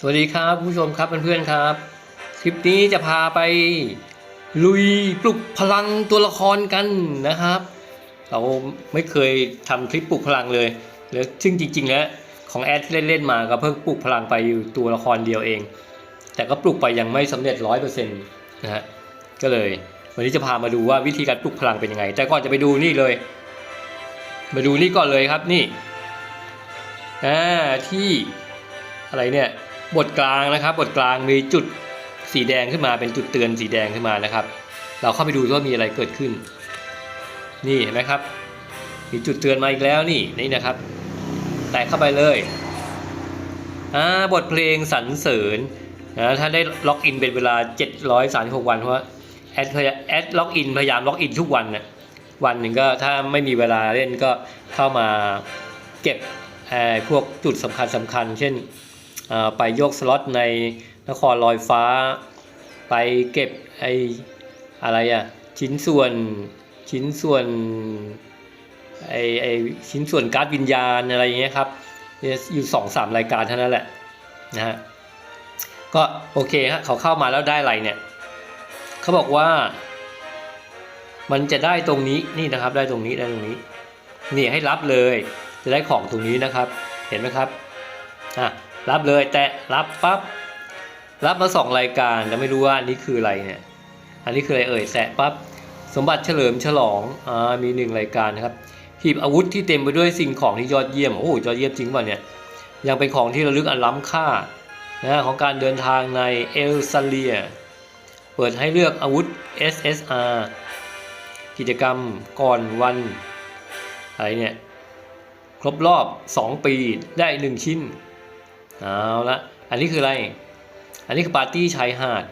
สวัสดีครับผู้ชมครับเพื่อนๆครับ คลิปนี้จะพาไปลุยปลุกพลังตัวละครกันนะครับ เราไม่เคยทำคลิปปลุกพลังเลยแล้วซึ่งจริง ๆ แล้วของแอดที่เล่นๆมาก็เพิ่งปลุกพลังไปอยู่ตัวละครเดียวเอง แต่ก็ปลุกไปยังไม่สำเร็จร้อยเปอร์เซ็นต์นะฮะก็เลย วันนี้จะพามาดูว่าวิธีการปลุกพลังเป็นยังไง แต่ก่อนจะไปดูนี่เลย มาดูนี่ก่อนเลยครับนี่อ่าที่อะไรเนี่ย บทกลางนะครับ บทกลางมีจุดสีแดงขึ้นมาเป็นจุดเตือนสีแดงขึ้นมานะครับ เราเข้าไปดูว่ามีอะไรเกิดขึ้น นี่เห็นไหมครับ มีจุดเตือนมาอีกแล้วนี่นี่นะครับ แตะเข้าไปเลยอ่าบทเพลงสรรเสริญนะถ้าได้ล็อกอินเป็นเวลา 736 วันเพราะแอดพยาแอดล็อกอินพยายามล็อกอินทุกวันนะวันหนึ่งก็ถ้าไม่มีเวลาเล่นก็เข้ามาเก็บเอ่อพวกจุดสำคัญสำคัญ เช่น ไปโยกสล็อตในนครลอยฟ้า ไปเก็บไออะไรอะชิ้นส่วนชิ้นส่วนไอไอชิ้นส่วนการ์ดวิญญาณอะไรอย่างเงี้ยครับอยู่สองสามรายการเท่านั้นแหละนะฮะก็โอเคฮะเขาเข้ามาแล้วได้อะไรเนี่ยเขาบอกว่า มันจะได้ตรงนี้นี่นะครับได้ตรงนี้ได้ตรงนี้นี่ให้รับเลย จะได้ของตรงนี้นะครับ เห็นไหมครับอะ รับเลยแตะรับปั๊บรับมาสองรายการแต่ไม่รู้ว่าอันนี้คืออะไรเนี่ย อันนี้คืออะไรเอ่ยแตะปั๊บสมบัติเฉลิมฉลองอ่ามีหนึ่งรายการนะครับหีบอาวุธที่เต็มไปด้วยสิ่งของที่ยอดเยี่ยมโอ้โหยอดเยี่ยมจริงป่ะเนี่ยยังเป็นของที่ระลึกอันล้ำค่านะของการเดินทางในเอลซาเลีย เปิดให้เลือกอาวุธ SSR กิจกรรมก่อนวันอะไรเนี่ย ครบรอบ 2 ปีได้ 1 ชิ้น เอาละอันนี้คืออะไร อันนี้คือปาร์ตี้ชายหาด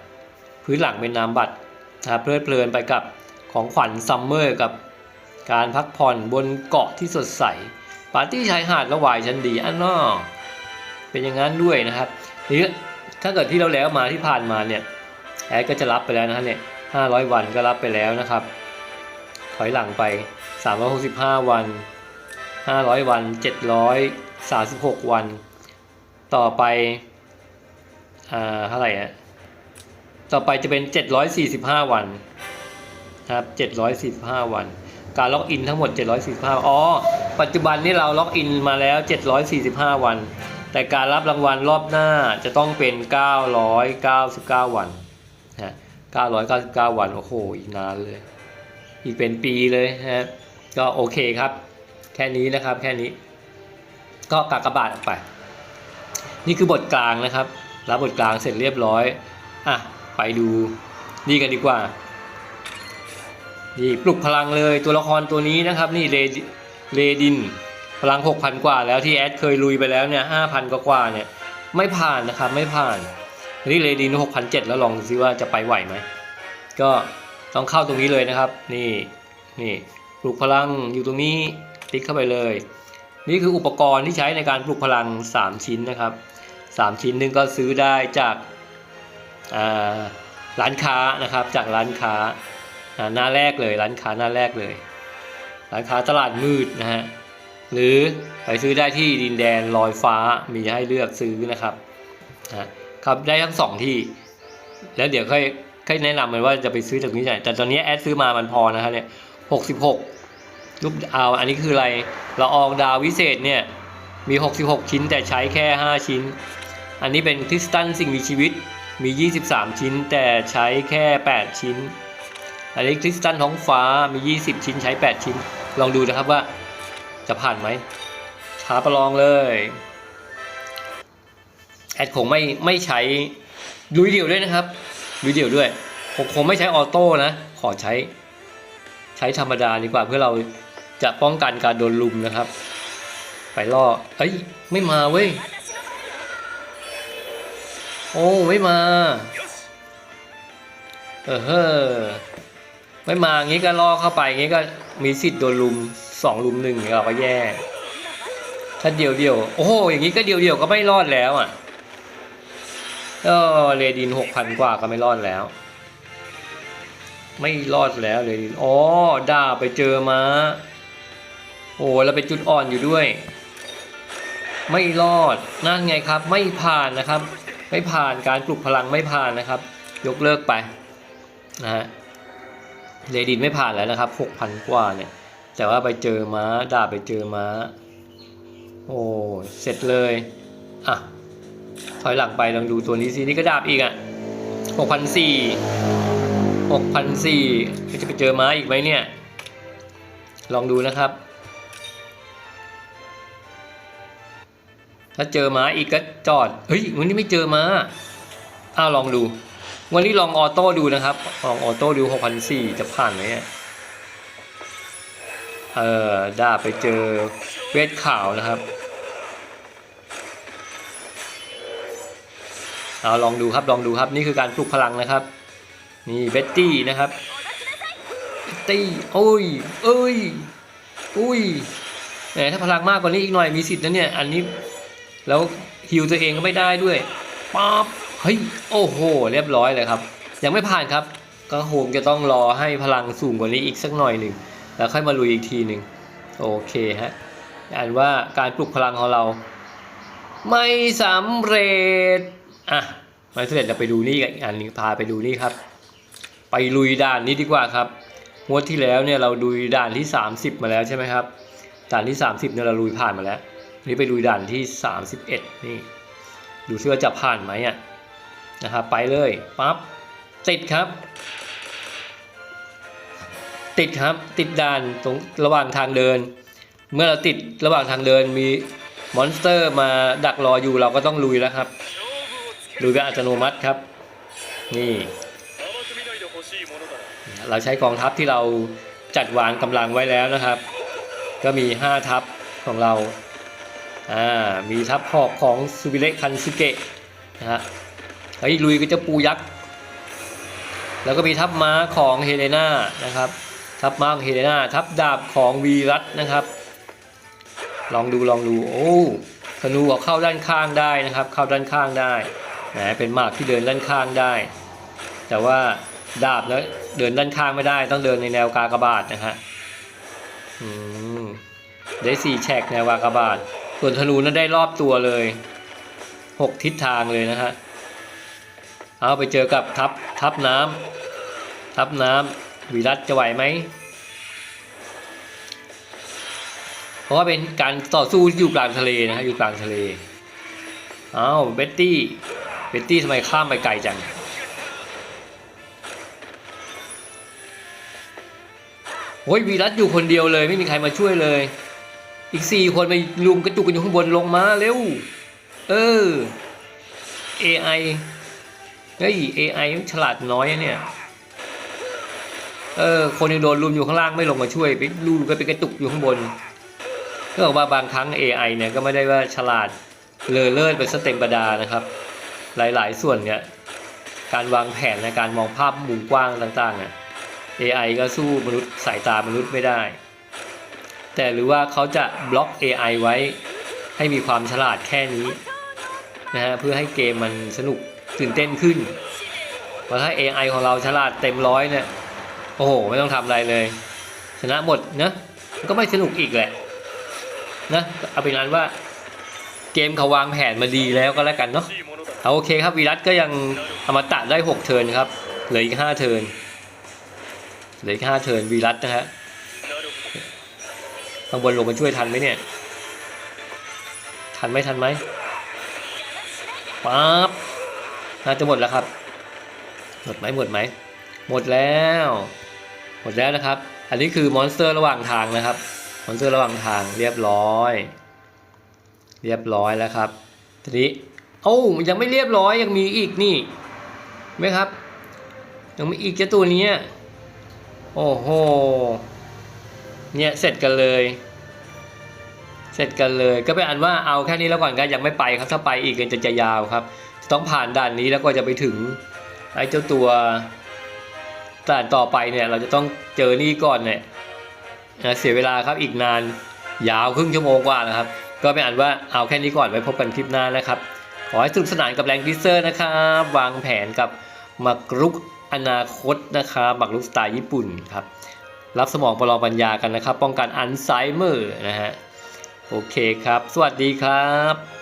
พื้นหลังเป็นนามบัตรนะครับเพลิดเพลินไปกับของขวัญซัมเมอร์กับการพักผ่อนบนเกาะที่สดใส ปาร์ตี้ชายหาดละวายชั้นดีอันนอเป็นอย่างนั้นด้วยนะครับนี่ถ้าเกิดที่เราแล้วมาที่ผ่านมาเนี่ยแอดก็จะรับไปแล้วนะฮะเนี่ย500วันก็รับไปแล้วนะครับ ถอยหลังไป 365 วัน 500 วัน 736 วัน ต่อไปอ่าเท่าไหร่อะต่อไปจะเป็น 745 วันครับ 745 วัน การล็อกอินทั้งหมด 745 อ๋อ ปัจจุบันนี้เราล็อกอินมาแล้ว 745 วัน แต่การรับรางวัลรอบหน้าจะต้องเป็น 999 วันนะ999 วัน โอ้โห อีกนานเลย อีกเป็นปีเลยฮะ ก็โอเคครับ แค่นี้นะครับ แค่นี้ ก็กากบาทออกไป นี่คือบทกลางนะครับ รับบทกลางเสร็จเรียบร้อย อะ ไปดูนี่กันดีกว่า นี่ปลุกพลังเลยตัวละครตัวนี้นะครับ นี่เลเลดิน พลัง 6,000 กว่าแล้วที่แอดเคยลุยไปแล้วเนี่ย5,000กว่ากว่าเนี่ยไม่ผ่านนะครับไม่ผ่านนนี้เลดิน6,007แล้วลองดูซิว่าจะไปไหวไหม ก็ต้องเข้าตรงนี้เลยนะครับ นี่นี่ปลุกพลังอยู่ตรงนี้ติ๊กเข้าไปเลย นี่คืออุปกรณ์ที่ใช้ในการปลุกพลัง 3 ชิ้นนะครับ 3 ชิ้นหนึงก็ซื้อได้จาการ้านค้านะครับจากร้านค้าหน้าแรกเลยร้านค้าหน้าแรกเลย ร้านค้าตลาดมืดนะฮะหรือไปซื้อได้ที่ดินแดนลอยฟ้ามีให้เลือกซื้อนะครับนะครับได้ทั้งสองที่ แล้วเดี๋ยวค่อยค่อยแนะนำมันว่าจะไปซื้อจากที่ไหนแต่ตอนนี้แอดซื้อมามันพอนะครับเนี่ยหกสิบหกรูปเอาอันนี้คืออะไรละอองดาววิเศษเนี่ยมี 66 ชิ้นแต่ใช้แค่ 5 ชิ้น อันนี้เป็นคริสตัลสิ่งมีชีวิตมี 23 ชิ้นแต่ใช้แค่ 8 ชิ้น อันนี้คริสตัลท้องฟ้ามี 20 ชิ้นใช้ 8 ชิ้น ลองดูนะครับว่าจะผ่านไหมท้าประลองเลยแอดคงไม่ไม่ใช้ลุยเดี่ยวด้วยนะครับลุยเดี่ยวด้วยผมคงไม่ใช้ออโต้นะ ขอใช้ ใช้ธรรมดาดีกว่าเพื่อเราจะป้องกันการโดนลุมนะครับ ไปล่อเอ้ย ไม่มาเว้ย โอ้ไม่มา เออเฮ้อไม่มางี้ก็ล่อเข้าไปงี้ก็มีสิทธิ์โดนลุมสองลุมหนึ่งเราก็แย่ถ้าเดียวเดียวโอ้โหอย่างนี้ก็เดียวเดียวก็ไม่รอดแล้วอะเออเรดินหกพันกว่าก็ไม่รอดแล้ว ไม่รอดแล้วเรดินอ๋อด่าไปเจอมาโอ้แล้วเป็นจุดอ่อนอยู่ด้วย ไม่รอดนั่นไงครับ ไม่ผ่านนะครับ ไม่ผ่านการปลุกพลังไม่ผ่านนะครับ ยกเลิกไปนะฮะเรดินไม่ผ่านแล้วนะครับหกพันกว่าเนี่ย แต่ว่าไปเจอม้าดาบไปเจอม้า โอ้เสร็จเลยอะถอยหลังไปลองดูตัวนี้สินี่ก็ดาบอีกอะหกพันสี่หกพันสี่จะไปเจอม้าอีกไหมเนี่ย ลองดูนะครับ ถ้าเจอม้าอีกก็จอด เฮ้ยวันนี้ไม่เจอม้าอ้าวลองดู วันนี้ลองออโต้ดูนะครับ ลองออโต้ดู6,400จะผ่านไหมเออดาไปเจอเวทขาวนะครับ เอาลองดูครับลองดูครับนี่คือการปลุกพลังนะครับ นี่เบตตี้นะครับเบตตี้โอ้ยเอ้ยอุ้ยแหมถ้าพลังมากกว่านี้อีกหน่อยมีสิทธิ์นะเนี่ยอันนี้ แล้วฮิวตัวเองก็ไม่ได้ด้วยป๊อบเฮ้ยโอ้โห เรียบร้อยเลยครับ ยังไม่ผ่านครับ ก็คงจะต้องรอให้พลังสูงกว่านี้อีกสักหน่อยหนึ่งแล้วค่อยมาลุยอีกทีหนึ่งโอเคฮะอ่านว่าการปลุกพลังของเรา ไม่สำเร็จอะไม่สำเร็จเราไปดูนี่กันอีกอันนึงพาไปดูนี่ครับ ไปลุยด่านนี้ดีกว่าครับงวดที่แล้วเนี่ยเราลุยด่านที่ 30 มาแล้วใช่ไหมครับด่านที่ 30เนี่ยเราลุยผ่านมาแล้ว นี่ไปลุยด่านที่ 31 นี่ดูซิว่าจะผ่านไหมอะนะครับไปเลยปั๊บติดครับ ติดครับติดด่านตรงระหว่างทางเดิน เมื่อเราติดระหว่างทางเดินมีมอนสเตอร์มาดักรออยู่เราก็ต้องลุยแล้วครับลุยแบบอัตโนมัติครับ นี่ เราใช้กองทัพที่เราจัดวางกำลังไว้แล้วนะครับ ก็มี 5 ทัพของเรา อ่ามีทัพหอกของซูบิเระคันซึเกะนะฮะเฮ้ยลุยก็จะปูยักษ์แล้วก็มีทัพม้าของเฮเลนานะครับทัพม้าของเฮเลนาทัพดาบของวีรัตนะครับ ลองดูลองดูโอ้ธนูออกเข้าด้านข้างได้นะครับ เข้าด้านข้างได้แหมเป็นหมากที่เดินด้านข้างได้ แต่ว่าดาบแล้วเดินด้านข้างไม่ได้ ต้องเดินในแนวกากบาทนะฮะอืมได้สี่แฉกแนวกากบาท ส่วนธนูนั้นได้รอบตัวเลยหกทิศทางเลยนะฮะเอาไปเจอกับทับทับน้ำทับน้ำวิรัตจะไหวไหมเพราะว่าเป็นการต่อสู้ที่อยู่กลางทะเลนะฮะอยู่กลางทะเลเอาเบ็ตตี้เบ็ตตี้ทำไมข้ามไปไกลจังโอ้ยวีรัตอยู่คนเดียวเลยไม่มีใครมาช่วยเลย อีกสี่คนไปลุมกระจุกกันอยู่ข้างบนลงมาเร็ว เออ AI เฮ้ย AI ฉลาดน้อยเนี่ย เออ คนยังโดนลุมอยู่ข้างล่างไม่ลงมาช่วยไปลุมก็ไปกระตุกอยู่ข้างบนก็บอกว่าบางครั้ง AI เนี่ยก็ไม่ได้ว่าฉลาดเลอเลิศไปสเต็มประดานะครับ หลายๆ ส่วนเนี่ยการวางแผนในการมองภาพมุมกว้างต่างๆเนี่ย AI ก็สู้มนุษย์สายตามนุษย์ไม่ได้ แต่หรือว่าเขาจะบล็อก AI ไว้ ให้มีความฉลาดแค่นี้นะฮะเพื่อให้เกมมันสนุกตื่นเต้นขึ้นเพราะถ้า AI ของเราฉลาดเต็มร้อยเนี่ยโอ้โหไม่ต้องทำอะไรเลย ชนะหมดนะก็ไม่สนุกอีกแหละนะเอาเป็นนั้นว่าเกมเขาวางแผนมาดีแล้วก็แล้วกันเนาะเอาโอเคครับวีรัตก็ยังอมตะได้ 6 เทิร์นครับเหลืออีก 5 เทิร์นเหลืออีก 5 เทิร์นวีรัตนะฮะ ข้างบนลงมาช่วยทันไหมเนี่ย ทันไหมทันไหมปั๊บน่าจะหมดแล้วครับ หมดไหมหมดไหม หมดแล้ว หมดแล้วนะครับ อันนี้คือมอนสเตอร์ระหว่างทางนะครับ มอนสเตอร์ระหว่างทางเรียบร้อย เรียบร้อยแล้วครับ ทีนี้โอ้ายังไม่เรียบร้อยยังมีอีกนี่ไหมครับ ยังมีอีกเจ้าตัวนี้โอ้โห เนี่ยเสร็จกันเลย เสร็จกันเลย ก็เป็นอันว่าเอาแค่นี้แล้วก่อนก็ยังไม่ไปครับถ้าไปอีกก็จะจะยาวครับ ต้องผ่านด่านนี้แล้วก็จะไปถึงไอ้เจ้าตัวด่านต่อไปเนี่ยเราจะต้องเจอนี่ก่อนเนี่ยเสียเวลาครับอีกนานยาวครึ่งชั่วโมงกว่านะครับ ก็เป็นอันว่าเอาแค่นี้ก่อนไว้พบกันคลิปหน้านะครับขอให้สนุกสนานกับแรงดิเซอร์นะครับวางแผนกับมักรุกอนาคตนะครับมักรุกสไตล์ญี่ปุ่นครับ รับสมองประลองปัญญากันนะครับ ป้องกันอัลไซเมอร์นะฮะ โอเคครับ สวัสดีครับ